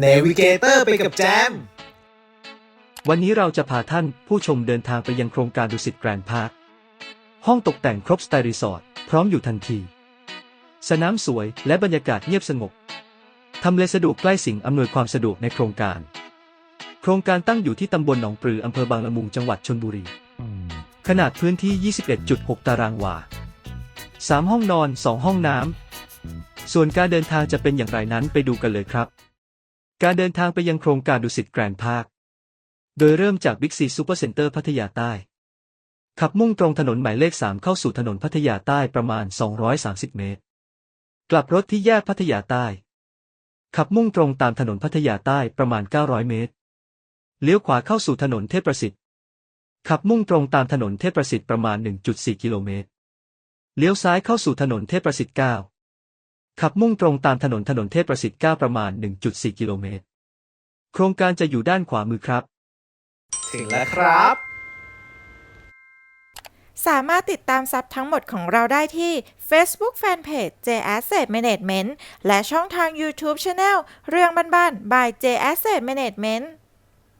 เนวิเกเตอร์ไปกับแจม วันนี้เราจะพาท่านผู้ชมเดินทางไปยังโครงการดุสิตแกรนด์พาร์ค ห้องตกแต่งครบสไตล์รีสอร์ทพร้อมอยู่ทันที สนามสวยและบรรยากาศเงียบสงบ ทำเลสะดวกใกล้สิ่งอำนวยความสะดวกในโครงการ โครงการตั้งอยู่ที่ตำบลหนองปลืออำเภอบางละมุงจังหวัดชนบุรี ขนาดพื้นที่ 21.6 ตารางวา 3 ห้องนอน 2 ห้องน้ำ ส่วนการเดินทางจะเป็นอย่างไรนั้นไปดูกันเลยครับ การเดินทางไปยังโครงการดุสิตแกรนด์พาร์ค โดยเริ่มจากบิ๊กซีซูเปอร์เซ็นเตอร์พัทยาใต้ ขับมุ่งตรงถนนหมายเลข 3 เข้าสู่ถนนพัทยาใต้ประมาณ 230 เมตร กลับรถที่แยกพัทยาใต้ ขับมุ่งตรงตามถนนพัทยาใต้ประมาณ 900 เมตร เลี้ยวขวาเข้าสู่ถนนเทพประสิทธิ์ ขับมุ่งตรงตามถนนเทพประสิทธิ์ประมาณ 1.4 กิโลเมตร เลี้ยวซ้ายเข้าสู่ถนนเทพประสิทธิ์ 9 ขับมุ่งตรงตามถนนถนนเทพประสิทธิ์ 9 ประมาณ 1.4 กิโลเมตร โครงการจะอยู่ด้านขวามือครับ ถึงแล้วครับ สามารถติดตามซับทั้งหมดของเราได้ที่ Facebook Fanpage J Asset Management และช่องทาง YouTube Channel เรื่องบ้านๆ by J Asset Management